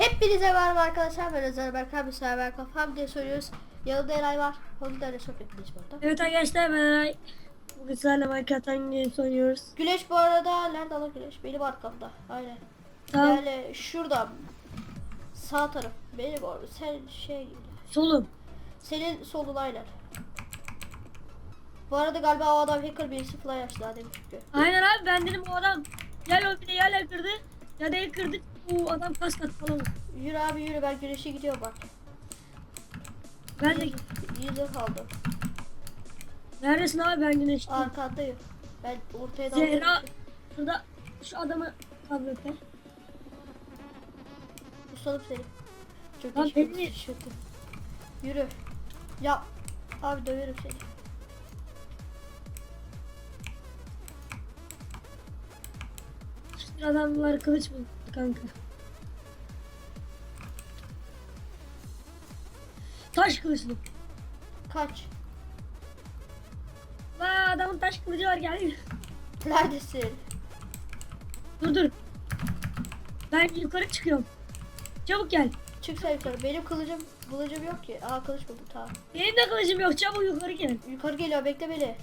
Hepinize merhaba arkadaşlar. Ben Özer Berkan bir sefer kafam diye soruyoruz. Yanımda Eray var. Onu da öyle sohbet edeceğiz burada. Evet arkadaşlar ben Eray. Bugün sizlerle Minecraft Games oynuyoruz. Güneş bu arada nerede lan güneş? Benim arkamda. Aynen. Tamam. Yani şuradan. Sağ taraf. Benim orada. Sen şey Solum. senin solun aynen. Bu arada galiba o adam hacker birisi fly açtı daha demin çünkü. Aynen abi ben dedim o adam gel o bir de yerle kırdı. Ya da kırdı. Bu adam kas kat falan. Yürü abi yürü ben güneşe gidiyorum bak. Ben de Yüze kaldım. neredesin abi ben güneşte. Arkandayım. Ben ortaya Zehra daldım. şurada şu adamı kabrete. Ustadım seni. Çok Lan beni- ederim. Yürü. Ya. Abi döverim seni. Şu adamlar kılıç buldu kanka. Taş kılıçlı. Kaç. Vaa adamın taş kılıcı var gel. Neredesin? Dur dur. Ben yukarı çıkıyorum. Çabuk gel. Çık sen yukarı. Benim kılıcım, kılıcım yok ki. Aa kılıç buldum tamam. Benim de kılıcım yok. Çabuk yukarı gel. Yukarı geliyor bekle beni.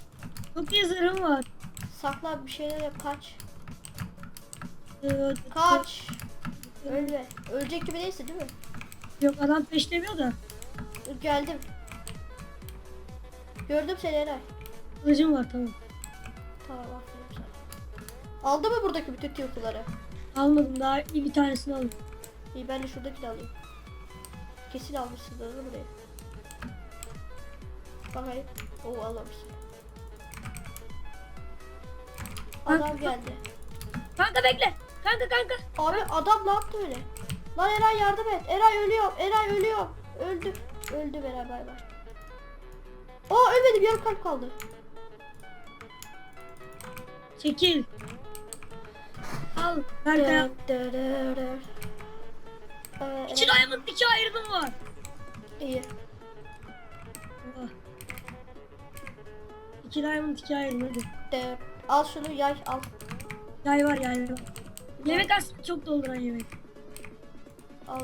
Çok iyi zırhım var. Saklan bir şeyler yap kaç. Ee, Kaç. Ölme. Ölecek gibi değilsin değil mi? Yok adam peşlemiyor da. Geldim. Gördüm seni Eray. Kılıcım var tamam. Tamam aferin sana. Aldı mı buradaki bütün tiyokları? Almadım daha iyi bir tanesini aldım. İyi ben de şuradakini alayım. Kesin almışsın değil mi buraya? Bakayım. Oo almamışsın. Adam Kanka. geldi. Kanka bekle. Kanka kanka. Abi adam ne yaptı öyle? Lan Eray yardım et. Eray ölüyor. Eray ölüyor. Öldü. Öldü beraber bay. Aa ölmedim yarım kalp kaldı. Çekil. Al. Dö. Ee, İki diamond iki ayrılım var. İyi. İki diamond iki ayrılım hadi. Dö. Al şunu yay al. Yay var yay var. Yemek aslında çok dolduran yemek. Al.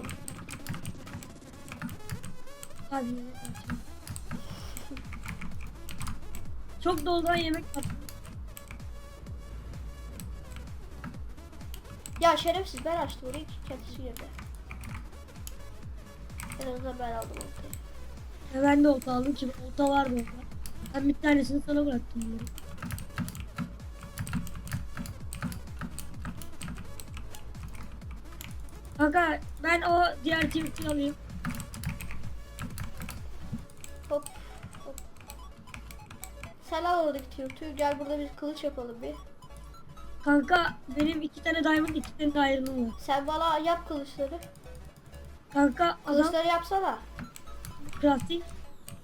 Açayım. Çok dolduran yemek var. Ya şerefsiz ben açtım orayı kendisi girdi. En azından ben aldım ortaya. Ya ben de olta aldım ki olta vardı orada. Ben bir tanesini sana bıraktım bunları. Kanka ben o diğer tweet'i alayım. Al oradaki tüyü. Gel burada bir kılıç yapalım bir. Kanka benim iki tane diamond iki tane iron'um var. Sen bana yap kılıçları. Kanka adam Kılıçları yapsana. crafting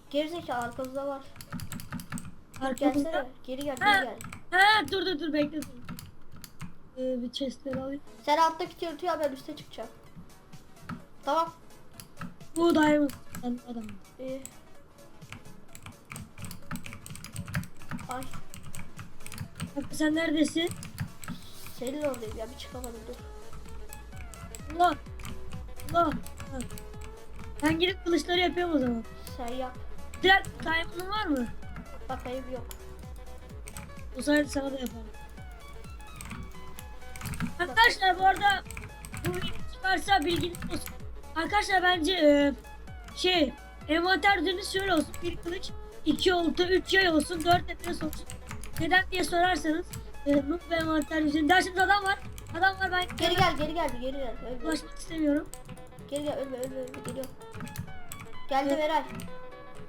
Gerizekalı arkamızda var. arkamızda. Gelsene. Geri gel Ha. geri gel. Ha dur dur dur bekle dur. Ee, bir chestleri alayım. Sen alttaki tüyü al ben üste çıkacağım. Tamam. Bu diamond adam. İyi. Ay. Sen neredesin? Senin oradayım ya bir çıkamadım dur. Allah. Allah. Ben gidip kılıçları yapıyorum o zaman. Sen yap. Diğer diamond'ın var mı? Bakayım yok. O zaman sana da yaparım. Arkadaşlar bu arada bu video çıkarsa bilginiz olsun. Arkadaşlar bence e, şey envanter düzeni şöyle olsun. Bir kılıç, iki olta, üç yay olsun, dört nefes olsun. Neden diye sorarsanız e, noob ve envanter düzeni dersiniz adam var. Adam var ben Geri gel geri gel bir geri gel. Ölme. ulaşmak istemiyorum. Geri gel ölme ölme ölme geliyorum. Geldim Eray.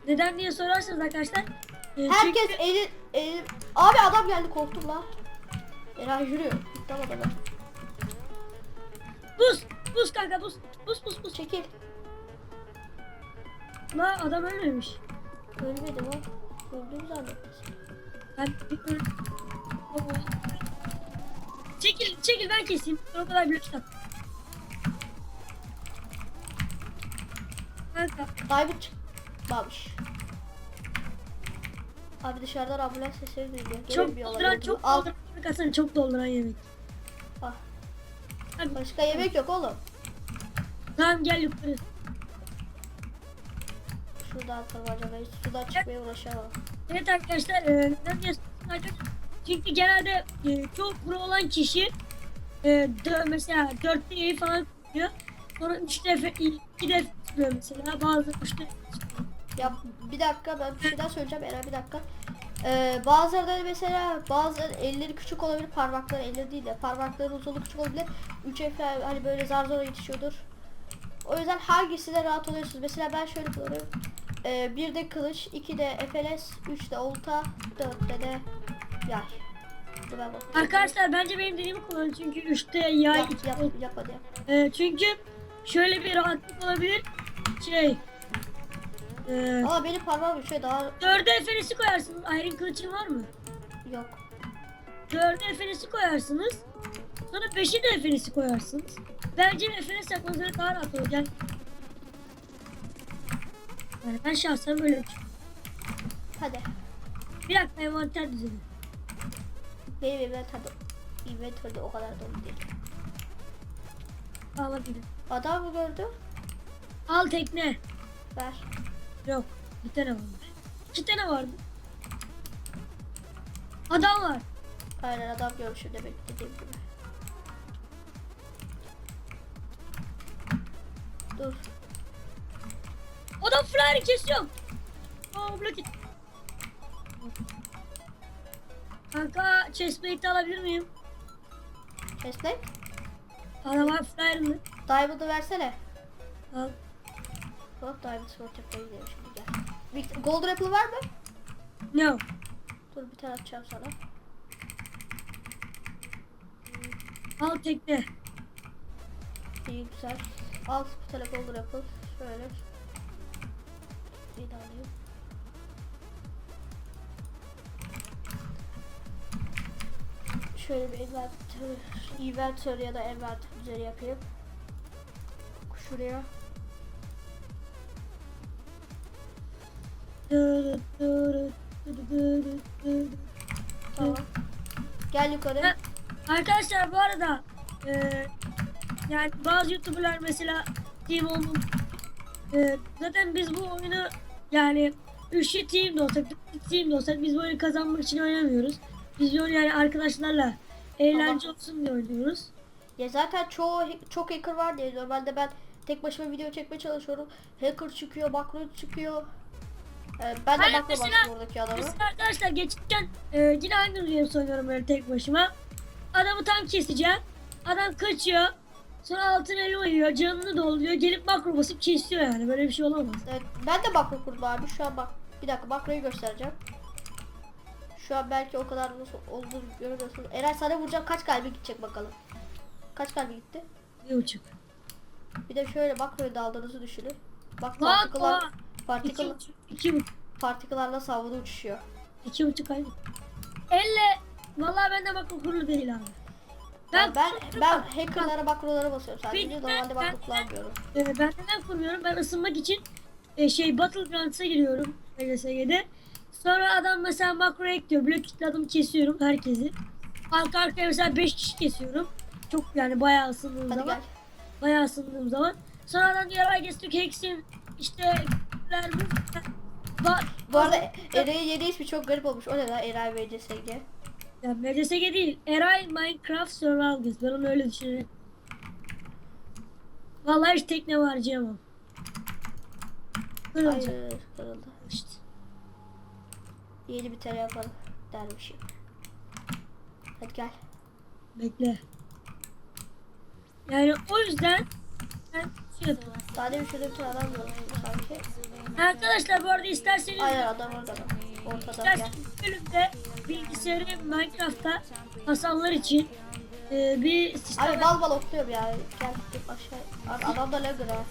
Neden diye sorarsanız arkadaşlar. e, Herkes çünkü- eli, eli... Abi adam geldi korktum la. Eray yürü. Tamam adam. buz, buz kanka buz, buz buz buz. Çekil. La adam ölmemiş. Ölmedim o. Öldüm zannettim. Ben bir öl- Oo. Çekil, çekil ben keseyim. O kadar blok kitap. Kanka, Diamond çıkmamış. Abi dışarıdan ambulans sesleri duyuyor. çok dolduran, çok Al. dolduran yemek atsana, çok dolduran yemek. Ah. Hadi. Başka yemek yok oğlum. Tamam gel yukarı. Şuradan tırmanacağım. Hiç sudan çıkmaya uğraşamam. Evet arkadaşlar e? Çünkü genelde e, çok pro olan kişi e, dö- mesela 4 deneyi falan tutuyor. Sonra 3 defa 2 defa tutuyor mesela. Bazı 3 defa. Ya bir dakika ben bir şey daha söyleyeceğim Eren bir dakika. Ee, bazıları mesela bazı elleri küçük olabilir parmakları elleri değil de parmakları uzunluğu küçük olabilir. 3 F hani böyle zar zor yetişiyordur. O yüzden hangisine rahat oluyorsunuz? Mesela ben şöyle kullanıyorum. Ee, bir de kılıç, iki de FLS, üç de olta, dörtte de yay. Dur ben bakayım. Arkadaşlar bence benim dediğimi kullanın çünkü 3'te yay Yap, iki yap, yap hadi yap. E, çünkü şöyle bir rahatlık olabilir. Şey e, Ama benim parmağım şöyle daha 4'e efenisi koyarsınız. Iron kılıçın var mı? yok. 4'e efenisi koyarsınız. Sonra 5'e de efenisi koyarsınız. Bence efenis yapmanız daha rahat olur. Yani, ben şahsen böyle düşünüyorum. Hadi. Bir dakika envanter düzeni. Benim inventory, inventory'de o kadar dolu değil. Alabilirim. Adam mı gördü? Al tekne. Ver. Yok. Bir tane varmış. İki tane vardı. Adam var. Aynen adam görmüşüm demek dediğim gibi. Dur. Adam flyer'ı kesiyor. Aa blok it. Kanka chestplate'i alabilir miyim? Chestplate. Adam var flyer'ını. Diamond'ı versene. Al. Hop Diamond Sword yapmaya gidelim şimdi gel. Vic- Gold Apple var mı? No. Dur bir tane atacağım sana. Al tekne. İyi güzel. Al bir tane Gold Apple. Şöyle. Bir daha alayım. Şöyle bir inventory, inventory ya da inventory üzeri yapayım. Şuraya. Tamam. Gel yukarı. Ha, Arkadaşlar bu arada e, yani bazı youtuberlar mesela team olmam e, zaten biz bu oyunu yani üçlü team de olsak dörtlü team de olsak biz oyunu kazanmak için oynamıyoruz. Biz oyunu yani arkadaşlarla eğlence Ama- olsun diye oynuyoruz. Ya zaten çoğu çok hacker var diye normalde ben tek başıma video çekmeye çalışıyorum. Hacker çıkıyor, makro çıkıyor. Ee, ben de Hayır, makro mesela- bastım oradaki adamı. Mesela arkadaşlar geçerken e, yine Hunger Games oynuyorum böyle tek başıma. Adamı tam keseceğim. Adam kaçıyor. Sonra altın elma yiyor. Canını dolduruyor. Gelip makro basıp kesiyor yani. Böyle bir şey olamaz. Evet, ben de makro kurdum abi. Şu an bak bir dakika makroyu göstereceğim. Şu an belki o kadar nasıl olduğunu göremiyorsunuz. Eren sana vuracağım kaç kalbi gidecek bakalım. Kaç kalbi gitti? Bir buçuk. Bir de şöyle makroyu daldığınızı düşünün. Bak partiküler, oha! İki. İki buçuk. partikülerle savunu uçuşuyor. İki buçuk aynı. Elle. Vallahi bende makro kurulu değil abi. Ben ben, ben hackerlara makrolara basıyorum sadece. Ben- Normalde ben- kullanmıyorum. e, ben neden kurmuyorum? Ben ısınmak için e, şey Battlegrounds'a giriyorum. LSG'de. Sonra adam mesela makro ekliyor. Blok kitladım kesiyorum herkesi. Arka arkaya mesela 5 kişi kesiyorum. Çok yani bayağı ısındığım Hadi zaman. gel. Bayağı ısındığım zaman. Sonra adam diyor I guess Hex'in işte bu Bu arada Eray'ın yeni ismi çok garip olmuş. O ne lan Eray VCSG? Ya MCSG değil. Eray Minecraft Survival Guide. Ben onu öyle düşünüyorum. Vallahi hiç tekne harcayamam. Kırılacak. Hayır kırıldı. İşte. Yeni bir tane yapalım dermişim. Hadi gel. Bekle. Yani o yüzden ben şey yapıyorum. Daha demin şurada bir tane adam görmüştüm sanki. Arkadaşlar bu arada isterseniz Aynen adam orada. bak. Ortada gel. bölümde bilgisayarı Minecraft'ta Hasanlar için e, bir sistem, Abi bal bal okluyorum ya. Gel git aşağı. Abi adam da lagger ha.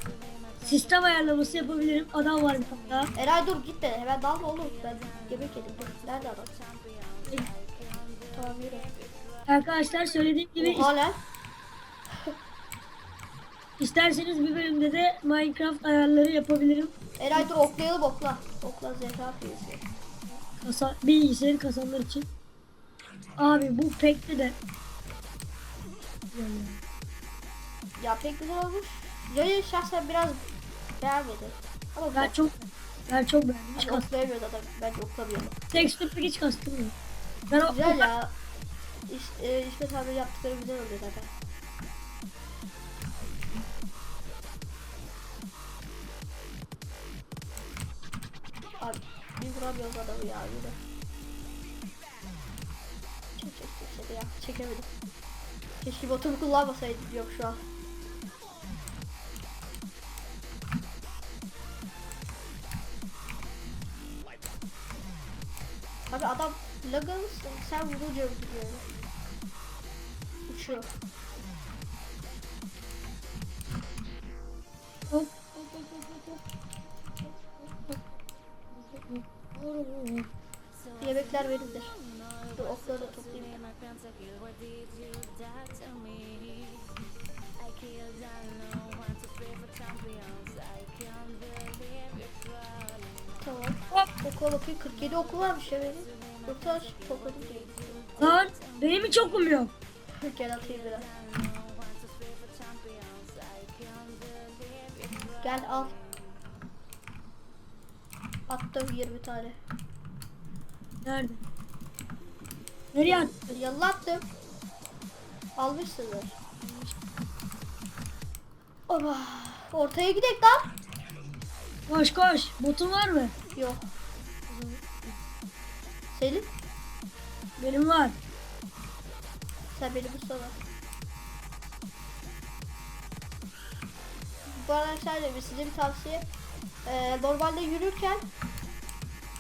sistem ayarlaması yapabilirim. Adam var bir daha. Eray dur gitme. Hemen dalma oğlum. Ben yemek yedim. Dur. Nerede adam? Tamam yürü. Arkadaşlar söylediğim gibi Oha lan. isterseniz bir bölümde de Minecraft ayarları yapabilirim. Eray dur oklayalım okla. Okla zehra piyesi. Kasa, bilgisayarı kasanlar için. Abi bu pekte de Ya pek güzel olmuş. Yayı şahsen biraz beğenmedim. Ama Ben çok ben çok beğendim. Hiç çok kastım. oklayamıyordu adam. Bence oklamıyordu. Tekstürlük hiç kastım yok. Ben o, Güzel ya. İş, e, İsmet abi yaptıkları güzel oluyor zaten. Vuramıyoruz adamı ya yine. Çek çek çek çek ya çekemedim. Keşke botumu kullanmasaydım yok şu an. Abi adam lagı sen vurunca gidiyor. Uçuyor. Yemekler benimdir. Dur okları da toplayayım. Tamam. Okula bakayım 47 okul varmış ya benim. Aç topladım. Lan benim hiç okum yok. Gel atayım biraz. Gel al. Attım 20 tane. Nerede? Nereye attın? Yallah attım. Almışsındır. Oba. Ortaya gidelim lan. Koş koş. Botun var mı? Yok. Senin? Benim var. Sen beni bu sonra. Bu arkadaşlar bir- size bir tavsiye. Ee, normalde yürürken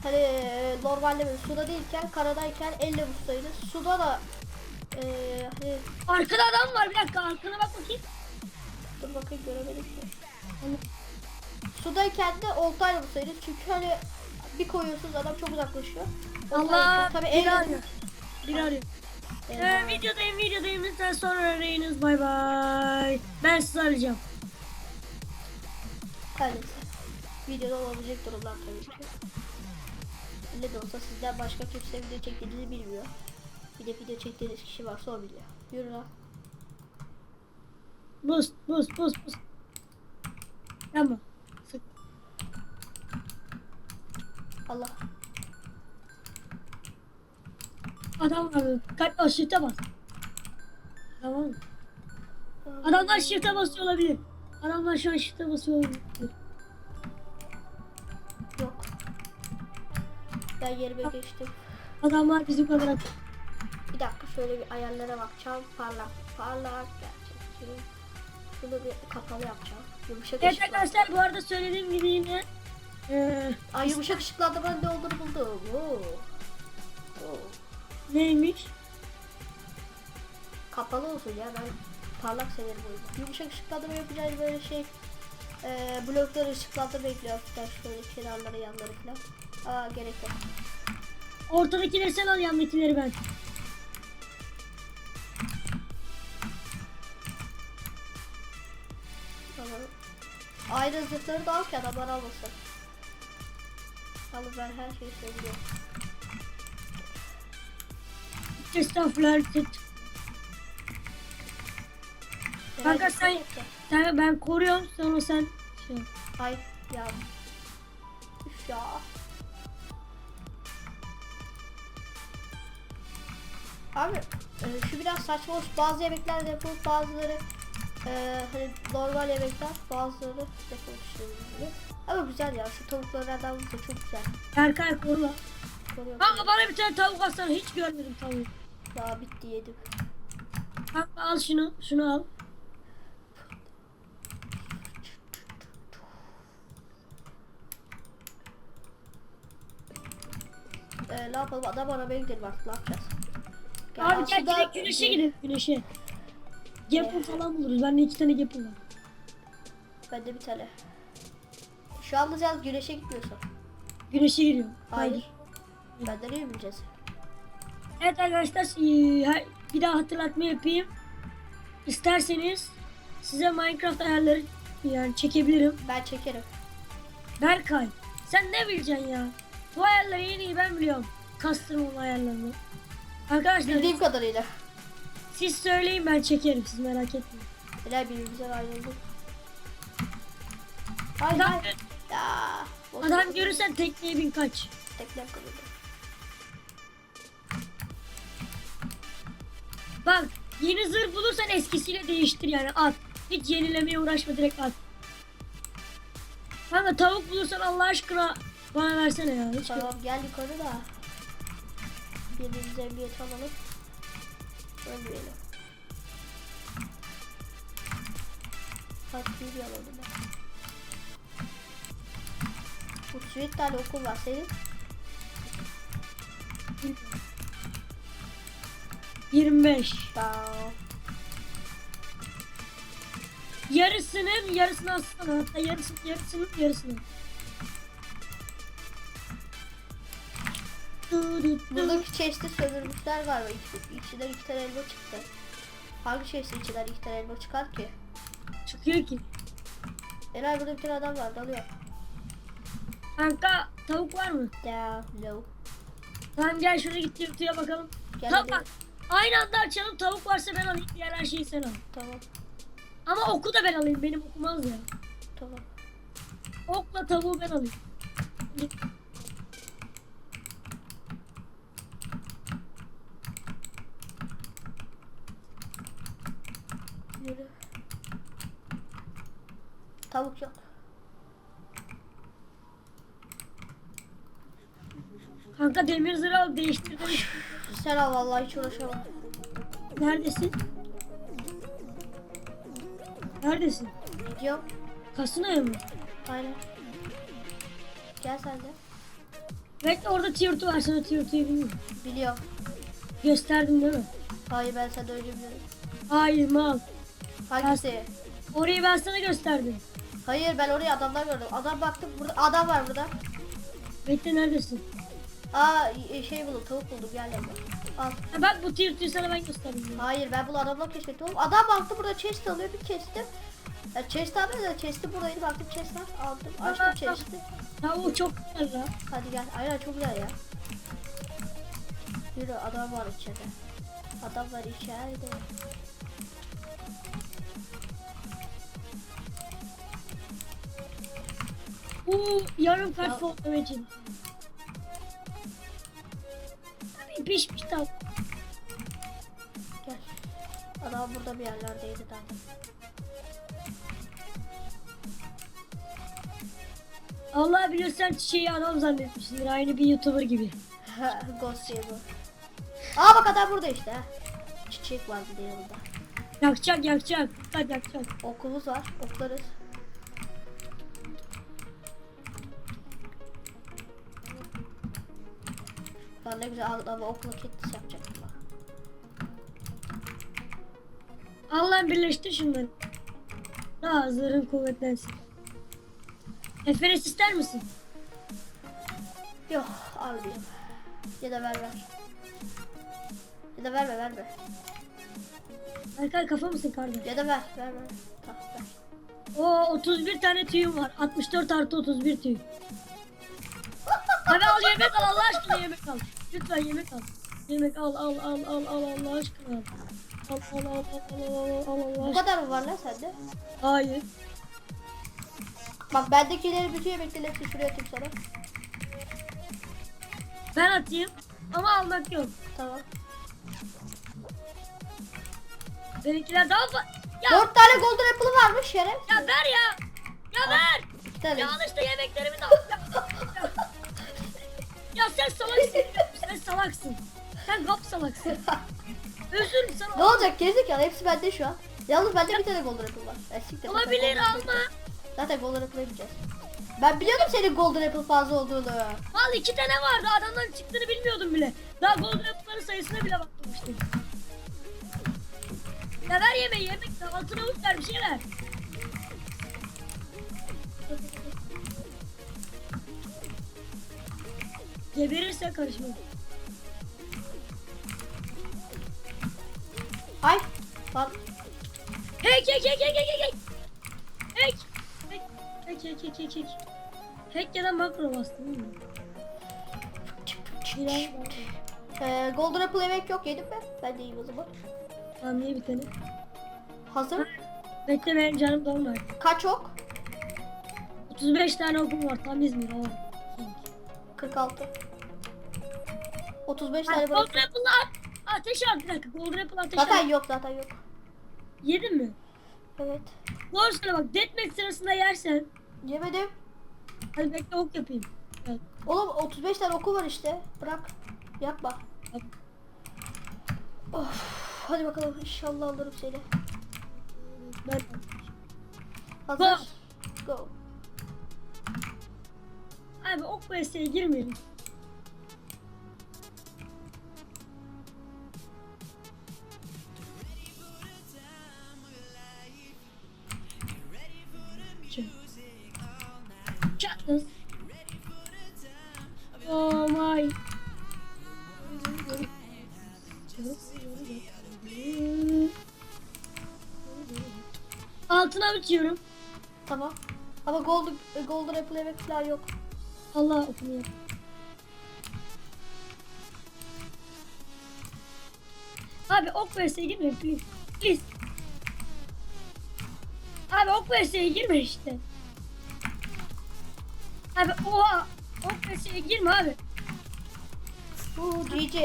hani e, normalde böyle suda değilken karadayken elle vursaydınız. Suda da e, hani Arkada adam var. Bir dakika arkana bak bakayım. dur bakayım göremedim ki. Hani, sudayken de oltayla vursaydınız. Çünkü hani bir koyuyorsunuz adam çok uzaklaşıyor. Allah Tabii bir elle arıyor. Bir arıyor. Ee, videodayım videodayım. Lütfen sonra arayınız. Bay bay. Ben sizi arayacağım. Her neyse. Videoda olabilecek durumlar tabii ki. Ne de olsa sizden başka kimse video çektiğinizi bilmiyor. Bir de video çektiğiniz kişi varsa o biliyor. Yürü lan. Boost boost boost boost. Tamam. Sık. Allah. Adam var. Kaç o shift'e bas. Tamam mı? Adamlar shift'e basıyor olabilir. Adamlar şu an shift'e basıyor olabilir. Ben yerime geçtim. Adamlar bizim kadar at- Bir dakika şöyle bir ayarlara bakacağım. Parlak. Parlak gerçekçi. Şunu bir kapalı yapacağım. Yumuşak Evet ışıklar. arkadaşlar bu arada söylediğim gibi yine eee Ay yumuşak ışıklandırmanın ne olduğunu buldum. Oo. Oo. neymiş? Kapalı olsun ya ben parlak severim o yüzden. Yumuşak ışıklandırma yapacağız böyle şey e, blokları ışıklandırma ekliyor hafiften şöyle kenarları yanları falan. Aa gerek yok. Ortadakileri sen al yandakileri ben. Tamam. Aynı zırhları da al ki adamlar almasın. Alın ben her şeyi söylüyorum. Estağfurullah. Kanka Merak sen-. Sen, ben koruyorum sonra sen şey. Ay ya. Üf ya. Abi e, şu biraz saçma olmuş. Bazı yemekler yapılıp bazıları e, hani normal yemekler bazıları yapılmış gibi. Ama güzel ya şu tavuklardan vurunca çok güzel. Berkay koru. Kanka bana bir tane tavuk atsana hiç görmedim tavuğu. Daha bitti yedim. Kanka al şunu şunu al. E, ne yapalım adam aramaya gidelim artık ne yapacağız? Abi gel aslında- direkt güneşe gidelim güneşe. Gapple falan buluruz. Bende iki tane gapple var. Bende bir tane. Şu anda sen güneşe gitmiyorsun. Güneşe giriyorum. Hayır. Benden iyi bileceğiz. Evet arkadaşlar ha- bir daha hatırlatma yapayım. İsterseniz size Minecraft ayarları yani çekebilirim. Ben çekerim. Berkay sen ne bileceksin ya? Bu ayarları en iyi ben biliyorum. Custom ayarlarını. Arkadaşlar Bildiğim kadarıyla. siz söyleyin ben çekerim siz merak etmeyin. Helal birbirimize ayrıldık. Hayır Adam, hayır. Ya. boş adam ver. görürsen tekneye bin kaç. Teknem kırıldı. Bak yeni zırh bulursan eskisiyle değiştir yani at. Hiç yenilemeye uğraşma direkt at. Kanka tavuk bulursan Allah aşkına bana versene ya. Hiç Tamam gel yukarı da. Birbirimize emniyet alalım. Ölmeyelim. Bir alalım. Bu bir tane okul var senin. 25. Tamam. Yarısının yarısını aslında hatta yarısının yarısının yarısını. Du, Buradaki chest'i sömürmüşler galiba. İç, içinden iki tane elma çıktı. Hangi chest'in içinden iki tane elma çıkar ki? Çıkıyor ki. Eray burada bir tane adam var dalıyor. Kanka tavuk var mı? Ya no. Tamam gel şuraya git yurtuya bakalım. Gel Tamam bak. Aynı anda açalım tavuk varsa ben alayım diğer her şeyi sen al. Tamam. Ama oku da ben alayım benim okumaz ya. Tamam. Okla tavuğu ben alayım. Yürü. Tavuk yok. Kanka demir zırh al değiştir değiştir. Sen al vallahi hiç uğraşamam. Neredesin? Neredesin? Gidiyorum. Kasınaya mı? Aynen. Gel sen de. Bekle orada tiyurtu var sana tiyurtuyu bilmiyorum. Biliyorum. Gösterdim değil mi? Hayır ben senden önce biliyorum. Hayır mal. Hangisi? Orayı ben sana gösterdim. Hayır ben oraya adamlar gördüm. Adam baktım burada adam var burada. Bekle neredesin? Aa e, şey buldum tavuk buldum gel yanıma. Al. Ha, bak bu tiyurtuyu sana ben gösterdim. Hayır ben bunu adamla keşfettim. Oğlum adam baktı burada chest alıyor bir chest'im. Ya chest almıyor da chest'i buradaydı baktım chest var aldım açtım chest'i. Tavuk çok güzel la. Hadi gel aynen çok güzel ya. Yürü adam var içeride. Adam var içeride. Bu yarım Ya. kalp fotoğrafı için. Abi pişmiş tavuk. Gel. Adam burada bir yerlerdeydi daha. Allah bilirsen çiçeği adam zannetmişsindir. Aynı bir YouTuber gibi. Ghost Saber. Aa bak adam burada işte. Çiçek var bir de yanında. Yakacak yakacak. Dikkat yakacak. Okumuz var. Oklarız. Ne güzel adamı okla kettis yapacaktım bak. Allah birleştir şunları. Daha zırhın kuvvetlensin. Efenes ister misin? Yok almayayım. Ya da ver ver. Ya da verme verme. Berkay kafa mısın kardeş? Ya da ver ver ver. Tamam ver. O 31 tane tüyüm var. 64 artı 31 tüy. Abi al yemek al Allah aşkına yemek al. Lütfen yemek al. Yemek al al al al al Allah aşkına al. Al al al al al al al Allah Bu aşkına. kadar mı var lan sende? Hayır. Bak bendekileri bütün yemekleri hepsini şuraya atayım sana. Ben atayım ama almak yok. Tamam. Benimkiler daha fazla. Ya, Dört tane golden apple varmış şeref. ya ver ya. Ya ver. İki tane. Ya al işte yemeklerimi de al. Ya, sen salaksın. Sen salaksın. Sen gap salaksın. Özür sana. Ne olacak gerizekalı hepsi bende şu an. Yalnız bende bir tane golden apple var. Ya siktir, zaten Olabilir apple yiyeceğiz. Zaten golden apple yiyeceğiz. Ben biliyordum senin golden apple fazla olduğunu. Al iki tane vardı. Adamların çıktığını bilmiyordum bile. Daha golden apple'ların sayısına bile bakmamıştım. Ya ver yemeği yemek. Altına uç ver bir şey ver. Geberirse karışma. Lan Hack hack hack hack hack hack. Hack. Hack hack hack hack hack hack. Ya da makro bastım değil mi? Biraz Ee, golden apple yemek yok yedim mi? Ben de yiyeyim o zaman. Tamam ye bir tane. Hazır. Bekle benim canım dolma. Kaç ok? 35 tane okum var tam İzmir o. 46. 35 Ha, tane bırak. Apple'lar ateş al bir dakika. Gold Apple ateş Zaten al. yok zaten yok. Yedin mi? Evet. Doğru söyle bak. Deathmatch sırasında yersen. Yemedim. Hadi bekle ok yapayım. Evet. Oğlum 35 tane oku var işte. Bırak. Yapma. Yap. Of. Hadi bakalım inşallah alırım seni. Ben Hazır. Go. Abi ok vs'ye girmeyelim. Çatlas. Oh my. Altına bitiyorum. Tamam. Ama gold apple yemek falan yok. Allah okunuyor. Abi ok vs'ye girme please. Please. Abi ok vs'ye girme işte. Abi oha. Ok vs'ye girme abi. Uuu GG.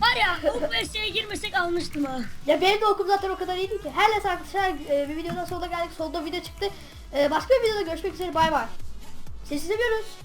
Var ya ok vs'ye girmesek almıştım ha. Ya benim de okum zaten o kadar iyiydi ki. Her neyse arkadaşlar e, bir videodan sonuna geldik. Sonunda video çıktı. E, başka bir videoda görüşmek üzere. Bay bay. Sizi seviyoruz.